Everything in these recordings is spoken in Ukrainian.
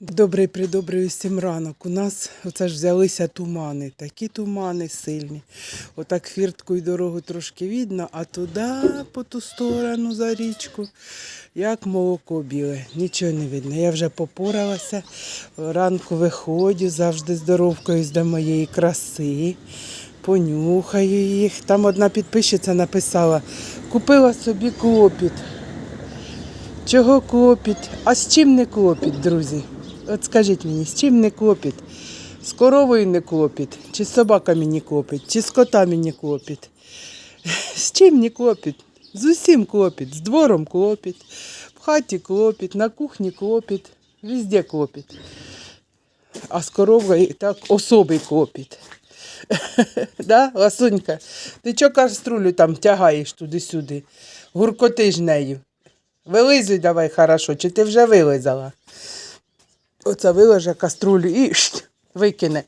Добрий придобрий усім ранок. У нас оце ж взялися тумани, такі тумани сильні. Отак фіртку і дорогу трошки видно, а туди, по ту сторону за річку, як молоко біле, нічого не видно. Я вже попоралася, ранку виходжу, завжди здоровкою до моєї краси. Понюхаю їх. Там одна підписчиця написала, купила собі клопіт. Чого клопіт? А з чим не клопіт, друзі? От скажіть мені, з чим не клопіт? З коровою не клопіт, чи з собаками не клопіт, чи з котами не клопіт? З чим не клопіт? З усім клопіт, з двором клопіт, в хаті клопіт, на кухні клопіт, везде клопіт. А з коровою так особий клопіт. да, Ласунька? Ти чого каструлю там тягаєш туди-сюди? Гуркотиш нею. Вилизуй давай хорошо, чи ти вже вилизала? Оце вилеже каструлю і шт, викине.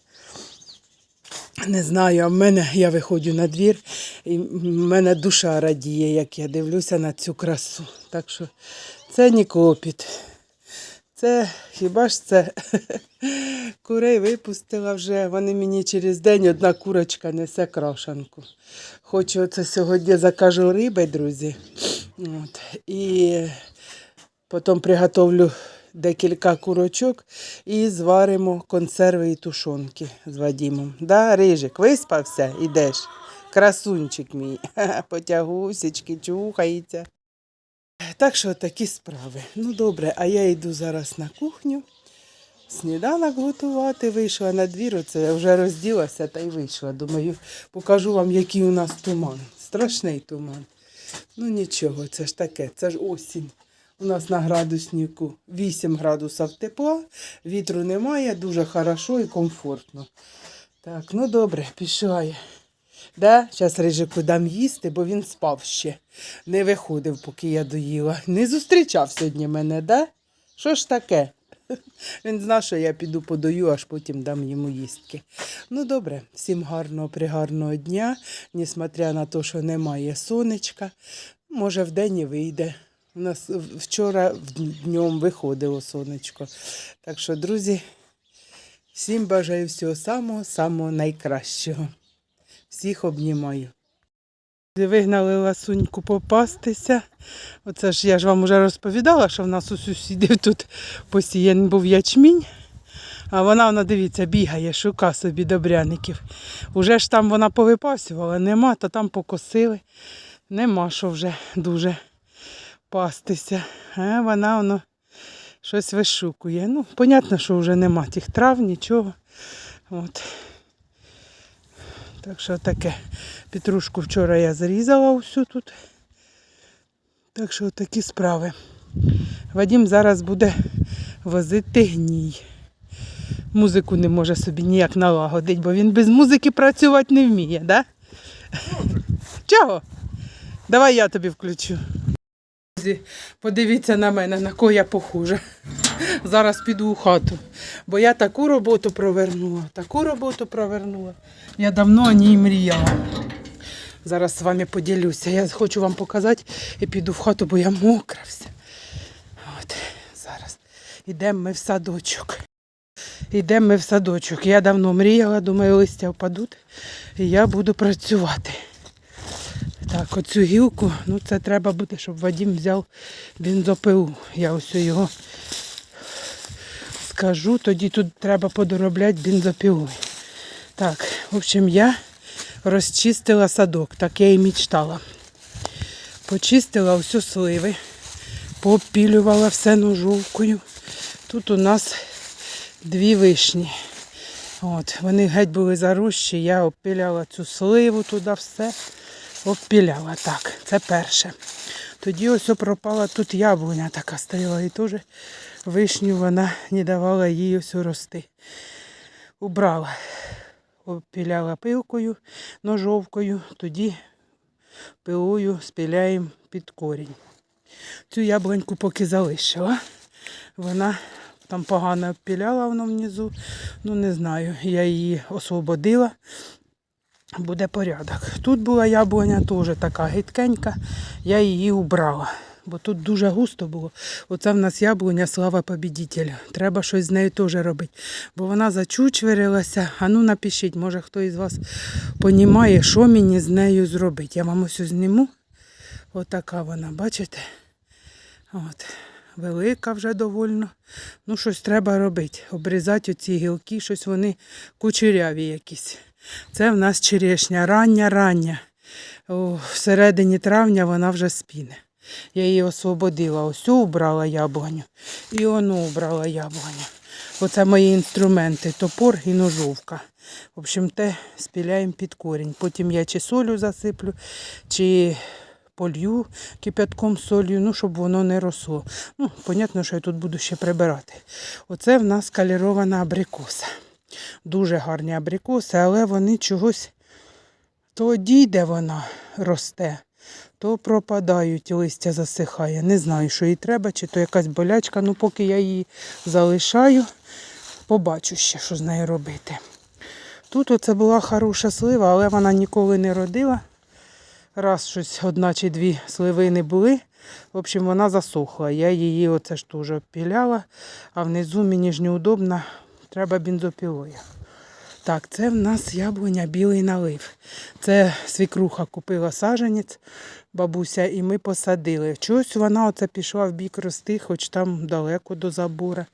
Не знаю, а в мене я виходжу на двір, і в мене душа радіє, як я дивлюся на цю красу. Так що це не клопіт. Це хіба ж це курей випустила вже. Вони мені через день одна курочка несе крашанку. Хочу оце сьогодні закажу риби, друзі. От. І потім приготовлю декілька курочок і зваримо консерви і тушонки з Вадімом. Да, Рижик, виспався? Ідеш. Красунчик мій. Потягусечки, чухається. Так що такі справи. Ну добре, а я йду зараз на кухню. Сніданок готувати, вийшла на двір, оце я вже розділася та й вийшла. Думаю, покажу вам, який у нас туман. Страшний туман. Ну нічого, це ж таке, це ж осінь. У нас на градуснику 8 градусів тепла, вітру немає, дуже хорошо і комфортно. Так, ну добре, пішла я. Да? Зараз Рижику дам їсти, бо він спав ще. Не виходив, поки я доїла. Не зустрічав сьогодні мене, да? Що ж таке? Він знав, що я піду подаю, аж потім дам йому їстки. Ну добре, всім гарного, пригарного дня, несмотря на те, що немає сонечка. Може, вдень і вийде. У нас вчора днем виходило сонечко. Так що, друзі, всім бажаю всього самого, самого найкращого. Всіх обнімаю. Вигнали ласуньку попастися. Оце ж я ж вам вже розповідала, що в нас у сусідів тут посіян був ячмінь. А вона, вона, дивіться, бігає, шука собі добряників. Уже ж там вона повипасювала, нема, то там покосили. Нема що вже дуже пастися. А вона воно щось вишукує. Ну, понятно, що вже нема тих трав, нічого. От. Так що таке. Петрушку вчора я зрізала усю тут. Так що такі справи. Вадім зараз буде возити гній. Музику не може собі ніяк налагодити, бо він без музики працювати не вміє, да? Чого? Давай я тобі включу. Подивіться на мене, на кого я похожа. Зараз піду у хату. Бо я таку роботу провернула, таку роботу провернула. Я давно о ній мріяла. Зараз з вами поділюся. Я хочу вам показати і піду в хату, бо я мокра вся. От, зараз. Ідемо ми в садочок. Ідемо ми в садочок. Я давно мріяла, думаю, листя впадуть, і я буду працювати. Так, оцю гілку, ну це треба буде, щоб Вадим взяв бензопилу. Я ось його скажу, тоді тут треба подоробляти бензопилою. Так, в общем, я розчистила садок, так я і мечтала. Почистила всю сливи, попілювала все ножовкою. Тут у нас дві вишні. От, вони геть були зарощі, я обпіляла цю сливу туди все. Обпіляла так, це перше. Тоді ось пропала тут яблуня така стояла і теж вишню вона не давала їй ось рости. Убрала, обпіляла пилкою, ножовкою, тоді пилою спіляємо під корінь. Цю яблуньку поки залишила. Вона там погано обпіляла воно внизу. Ну не знаю, я її освободила буде порядок. Тут була яблуня теж така гидкенька, я її убрала. бо тут дуже густо було. Оце в нас яблуня слава побідітеля. Треба щось з нею теж робити. Бо вона зачучверилася. А ну напишіть, може хто із вас понімає, що мені з нею зробити. Я вам ось зніму. Отака вона, бачите? От. Велика вже довольно. Ну, щось треба робити. Обрізати оці гілки, щось вони кучеряві якісь. Це в нас черешня, рання, рання. О, всередині травня вона вже спіне. Я її освободила. Ось убрала яблуню і ону убрала яблуню. Оце мої інструменти, топор і ножовка. В общем, те спіляємо під корінь. Потім я чи солю засиплю, чи полью кипятком солью, ну, щоб воно не росло. Ну, понятно, що я тут буду ще прибирати. Оце в нас калірована абрикоса. Дуже гарні абрикоси, але вони чогось то дійде вона росте, то пропадають, листя засихає. Не знаю, що їй треба, чи то якась болячка. Ну, поки я її залишаю, побачу ще, що з нею робити. Тут оце була хороша слива, але вона ніколи не родила. Раз щось одна чи дві сливини були. В общем, вона засохла. Я її оце ж теж обпіляла, а внизу мені ж неудобно, треба бензопілою. Так, це в нас яблуня білий налив. Це свікруха купила саженець, бабуся, і ми посадили. Чогось вона оце пішла в бік рости, хоч там далеко до забора.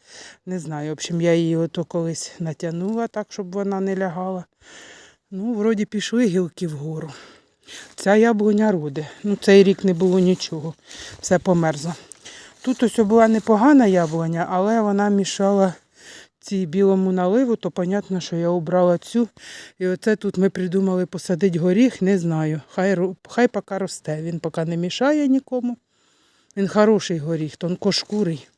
Не знаю. В общем, я її ото колись натягнула так, щоб вона не лягала. Ну, вроді пішли гілки вгору. Ця яблуня роде. Ну, цей рік не було нічого. Все померзло. Тут ось була непогана яблуня, але вона мішала цій білому наливу, то понятно, що я обрала цю. І оце тут ми придумали посадити горіх, не знаю. Хай, хай поки росте. Він поки не мішає нікому. Він хороший горіх, тонкошкурий.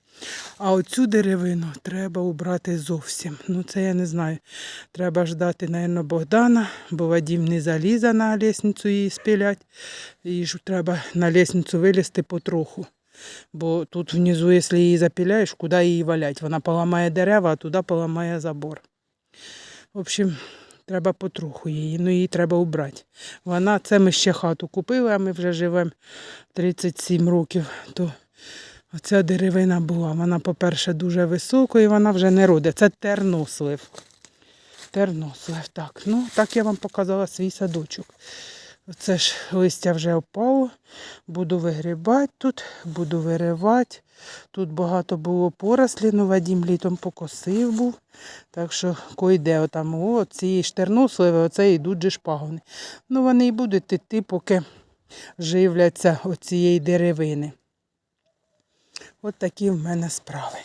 А оцю деревину треба убрати зовсім. Ну це я не знаю. Треба ждати, мабуть, Богдана, бо Вадім не залізе на лісницю її спілять. І ж треба на лісницю вилізти потроху. Бо тут внизу, якщо її запіляєш, куди її валять? Вона поламає дерева, а туди поламає забор. В общем, треба потроху її, ну її треба убрати. Вона, це ми ще хату купили, а ми вже живемо 37 років. То оця деревина була. Вона, по-перше, дуже висока і вона вже не родить. Це тернослив. Тернослив, так. Ну, так я вам показала свій садочок. Оце ж листя вже опало. Буду вигрібати тут, буду виривати. Тут багато було порослі, ну Вадім літом покосив був. Так що койде отам, о, ці штерносливи, оце йдуть же шпагони. Ну вони і будуть іти, поки живляться оцієї деревини. От такі в мене справи.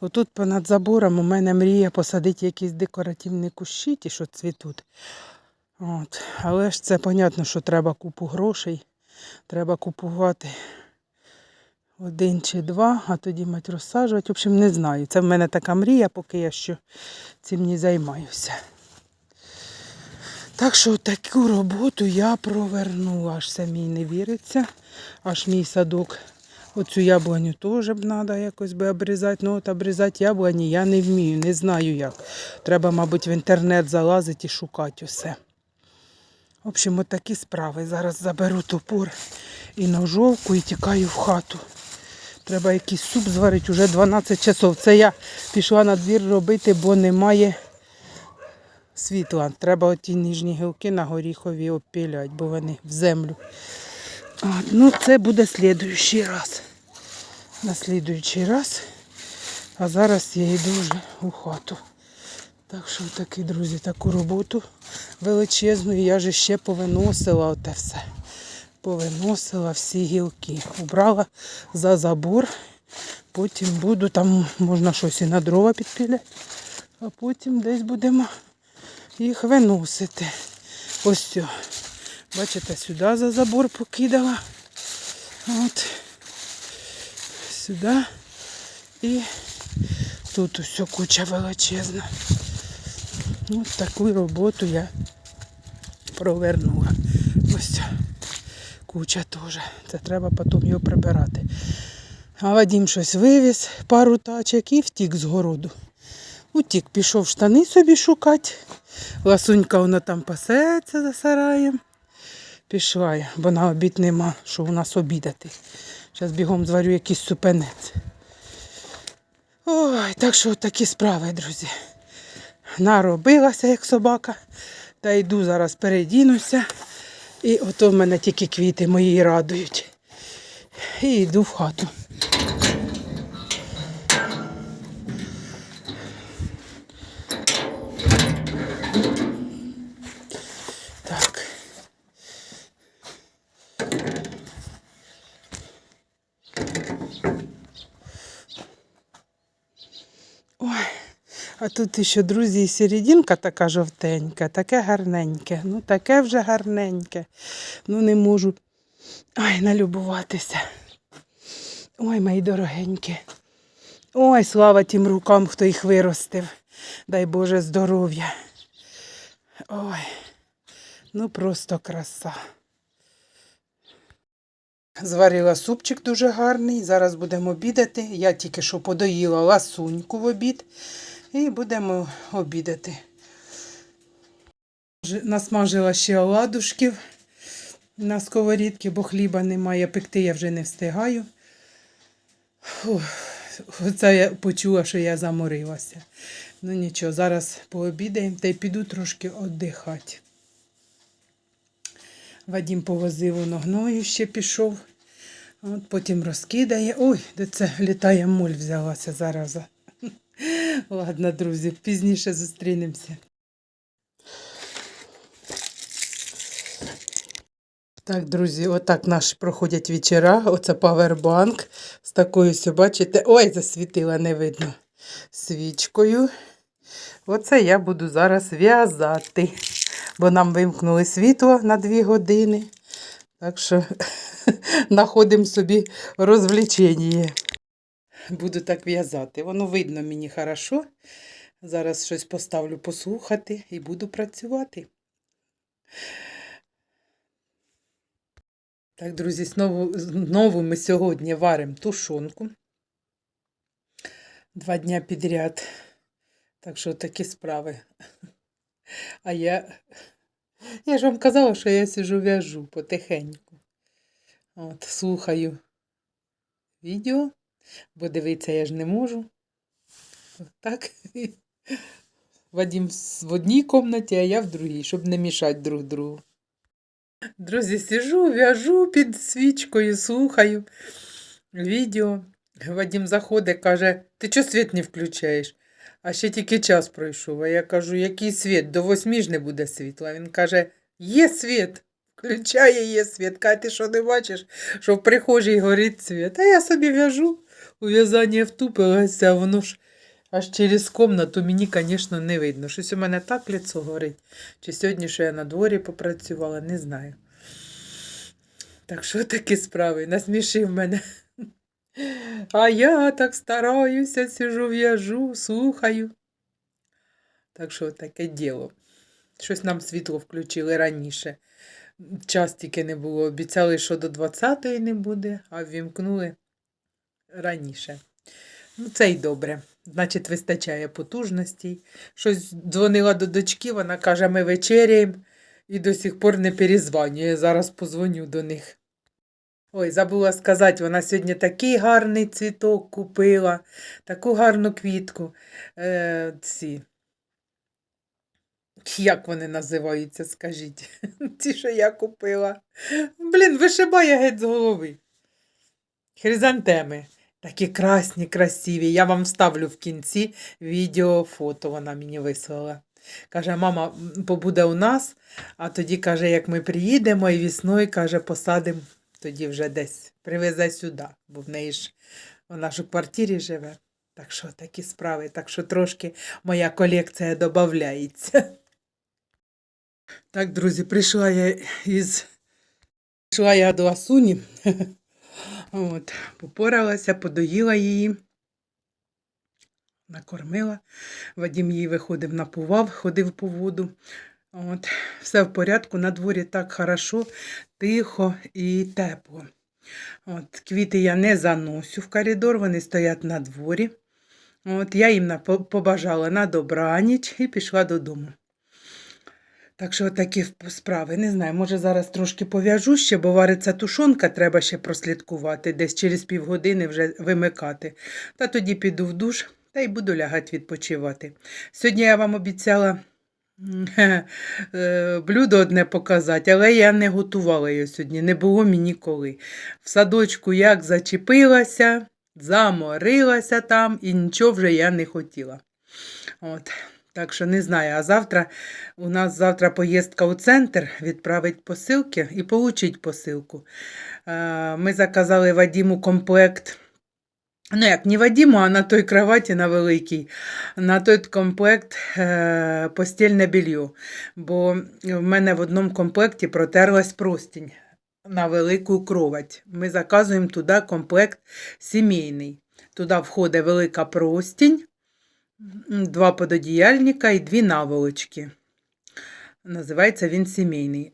Отут понад забором у мене мрія посадити якісь декоративні кущі, ті, що цвітуть. От. Але ж це понятно, що треба купу грошей. Треба купувати один чи два, а тоді мать розсаджувати. В общем, не знаю. Це в мене така мрія, поки я що цим не займаюся. Так що таку роботу я провернула, аж самій не віриться. Аж мій садок. Оцю яблуню теж б треба якось би обрізати. Ну от обрізати яблуні я не вмію, не знаю як. Треба, мабуть, в інтернет залазити і шукати усе. В общем, от справи. Зараз заберу топор і ножовку і тікаю в хату. Треба якийсь суп зварити, вже 12 часов. Це я пішла на двір робити, бо немає світла. Треба оті ніжні гілки на горіхові обпіляти, бо вони в землю. От, ну, це буде слідуючий раз. На слідуючий раз. А зараз я йду вже у хату. Так що таки, друзі, таку роботу величезну. Я же ще повиносила оте все. Повиносила всі гілки. Убрала за забор. Потім буду, там можна щось і на дрова підпіляти, а потім десь будемо їх виносити. Ось. Бачите, сюди за забор покидала. От. Сюди. І тут ось куча величезна. Ось таку роботу я провернула. Ось куча теж. Це треба потім його прибирати. А Вадим щось вивіз, пару тачок і втік з городу. Утік, пішов штани собі шукати. Ласунька вона там пасеться за сараєм. Пішла я, бо на обід нема, що у нас обідати. Зараз бігом зварю якийсь супенець. Ой, так що такі справи, друзі. Наробилася, як собака. Та йду зараз передінуся. І ото в мене тільки квіти мої радують. І йду в хату. Тут ще, друзі, серединка така жовтенька, таке гарненьке. Ну, таке вже гарненьке. Ну, не можу ой, налюбуватися. Ой, мої дорогенькі. Ой, слава тим рукам, хто їх виростив. Дай Боже здоров'я. Ой, ну просто краса. Зварила супчик дуже гарний. Зараз будемо обідати. Я тільки що подоїла ласуньку в обід. І будемо обідати. Насмажила ще оладушків на сковорідки, бо хліба немає. Пекти я вже не встигаю. Фух, Оце я почула, що я заморилася. Ну нічого, зараз пообідаємо та й піду трошки віддихати. Вадім повозив воно гною ще пішов. От потім розкидає. Ой, де це літає моль взялася зараза. Ладно, друзі, пізніше зустрінемося. Так, друзі, отак наші проходять вечора. Оце павербанк з такою, все, бачите, ой, засвітила, не видно. Свічкою. Оце я буду зараз в'язати, бо нам вимкнули світло на дві години. Так що знаходимо собі розвлечення. Буду так в'язати. Воно видно мені хорошо. Зараз щось поставлю послухати і буду працювати. Так, друзі, знову, знову ми сьогодні варимо тушонку. Два дня підряд. Так що такі справи. А я. Я ж вам казала, що я сижу в'яжу потихеньку. От, слухаю відео, бо дивитися я ж не можу. Так. Вадим в одній кімнаті, а я в другій, щоб не мішати друг другу. Друзі, сижу, в'яжу під свічкою, слухаю відео. Вадим заходить, каже, ти чого світ не включаєш? А ще тільки час пройшов. А я кажу, який світ? До восьмі ж не буде світла. Він каже, є світ. Включає є світ. Каже, ти що не бачиш, що в прихожій горить світ. А я собі в'яжу. У в'язання втупилася, воно ж аж через комнату мені, звісно, не видно. Щось у мене так лицо горить. Чи сьогодні, що я на дворі попрацювала, не знаю. Так що такі справи? Насмішив мене. А я так стараюся, сижу, в'яжу, слухаю. Так що таке діло. Щось нам світло включили раніше. Час тільки не було. Обіцяли, що до 20-ї не буде, а ввімкнули раніше. Ну, це й добре. Значить, вистачає потужностей. Щось дзвонила до дочки, вона каже, ми вечеряємо і до сих пор не перезванює. Зараз позвоню до них. Ой, забула сказати, вона сьогодні такий гарний цвіток купила, таку гарну квітку. Е, ці. Як вони називаються, скажіть? Ті, що я купила. Блін, вишибає геть з голови. Хризантеми. Такі красні, красиві. Я вам вставлю в кінці відео, фото вона мені вислала. Каже, мама побуде у нас, а тоді каже, як ми приїдемо і весною, каже, посадимо тоді вже десь привезе сюди, бо в неї ж вона ж у квартирі живе. Так що такі справи, так що трошки моя колекція додається. Так, друзі, прийшла я із. Прийшла я до Асуні. От, попоралася, подоїла її, накормила. Вадім її виходив, напував, ходив по воду. От, все в порядку, на дворі так хорошо, тихо і тепло. От, квіти я не заносю в коридор, вони стоять на дворі. От, я їм побажала на добраніч і пішла додому. Так що такі справи. Не знаю, може зараз трошки пов'яжу ще, бо вариться тушонка, треба ще прослідкувати, десь через півгодини вже вимикати. Та тоді піду в душ та й буду лягати відпочивати. Сьогодні я вам обіцяла е, блюдо одне показати, але я не готувала його сьогодні, не було мені коли. В садочку як зачепилася, заморилася там і нічого вже я не хотіла. От. Так що не знаю, а завтра у нас завтра поїздка у центр, відправить посилки і получить посилку. Ми заказали Вадіму комплект. Ну, як не Вадіму, а на той кроваті на великій, на той комплект е, постільне белье. Бо в мене в одному комплекті протерлась простінь на велику кровать. Ми заказуємо туди комплект сімейний. Туди входить велика простінь, два пододіяльника і дві наволочки. Називається він сімейний.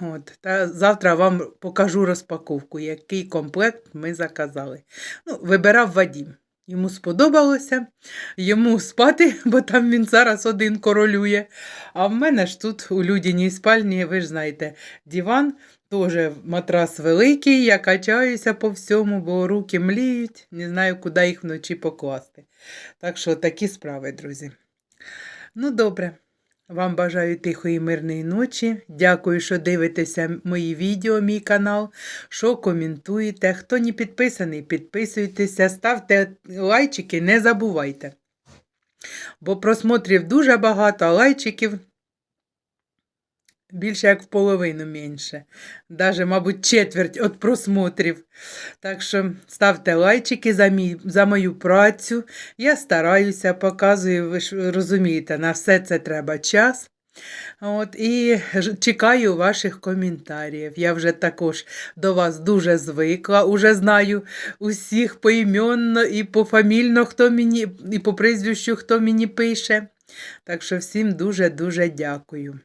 От. Та завтра вам покажу розпаковку, який комплект ми заказали. Ну, вибирав Вадім. Йому сподобалося, йому спати, бо там він зараз один королює. А в мене ж тут у людяній спальні, ви ж знаєте, диван, теж матрас великий, я качаюся по всьому, бо руки мліють, не знаю, куди їх вночі покласти. Так що такі справи, друзі. Ну, добре. Вам бажаю тихої мирної ночі. Дякую, що дивитеся мої відео, мій канал, що коментуєте. Хто не підписаний, підписуйтеся, ставте лайчики, не забувайте. Бо просмотрів дуже багато, а лайчиків більше як в половину менше. Даже, мабуть, четверть від просмотрів. Так що ставте лайчики за, мій, за мою працю. Я стараюся, показую, ви ж розумієте, на все це треба час. От, і чекаю ваших коментарів. Я вже також до вас дуже звикла, уже знаю усіх поіменно і пофамільно, хто мені, і по прізвищу, хто мені пише. Так що всім дуже-дуже дякую.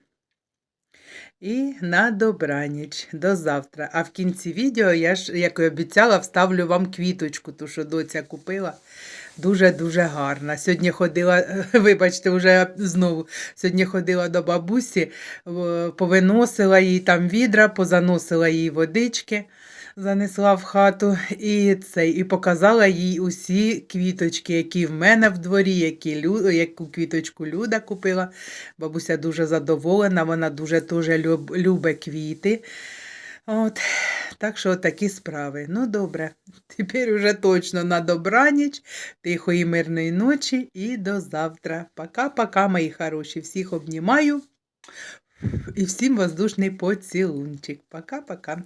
І на добраніч, до завтра. А в кінці відео я ж, як і обіцяла, вставлю вам квіточку, ту, що доця купила. Дуже-дуже гарна. Сьогодні ходила, вибачте, вже знову. Сьогодні ходила до бабусі, повиносила їй там відра, позаносила їй водички, занесла в хату і це, і показала їй усі квіточки, які в мене в дворі, які лю, яку квіточку Люда купила. Бабуся дуже задоволена, вона дуже дуже люб, любить квіти. От, так що такі справи. Ну, добре. Тепер уже точно на добраніч, тихої мирної ночі і до завтра. Пока-пока, мої хороші. Всіх обнімаю і всім воздушний поцілунчик. Пока-пока.